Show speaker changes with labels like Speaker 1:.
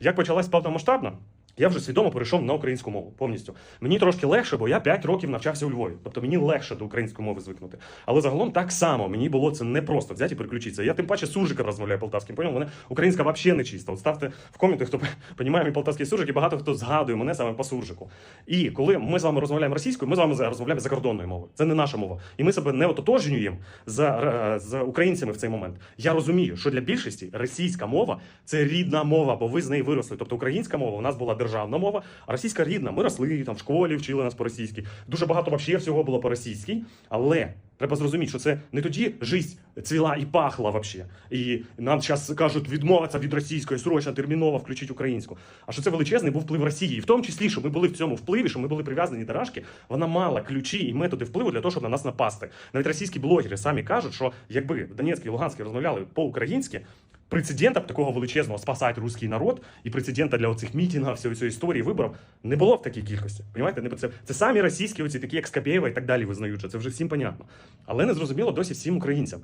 Speaker 1: Як почалась повномасштабна, я вже свідомо перейшов на українську мову повністю. Мені трошки легше, бо я 5 років навчався у Львові. Тобто мені легше до української мови звикнути. Але загалом так само мені було це не просто взяти і переключитися. Я тим паче суржиком розмовляю полтавським. Поняв? Мене українська взагалі не чиста. От ставте в коменти, хто розуміє мій полтавський суржик, і багато хто згадує мене саме по суржику. І коли ми з вами розмовляємо російською, ми з вами розмовляємо закордонною мовою. Це не наша мова. І ми себе не ототожнюємо з, е, з українцями в цей момент. Я розумію, що для більшості російська мова це рідна мова, бо ви з неї виросли. Тобто українська мова у нас була державна мова, а російська рідна. Ми росли там в школі, вчили нас по-російськи. Дуже багато вообще всього було по-російськи. Але треба зрозуміти, що це не тоді жизнь цвіла і пахла вообще. І нам зараз кажуть відмовитися від російської, срочно, терміново включить українську. А що це величезний був вплив Росії, і в тому числі, що ми були в цьому впливі, що ми були прив'язані до Рашки, вона мала ключі і методи впливу для того, щоб на нас напасти. Навіть російські блогери самі кажуть, що якби Донецьк і Луганський розмовляли по-українськи. Прецедента б такого величезного спасати руський народ і прецедента для оцих мітінгів, всієї цієї історії виборів не було в такій кількості. Понимаєте? Не це, це самі російські, оці такі як Скабєєва і так далі визнають, це вже всім понятно. Але не зрозуміло досі всім українцям.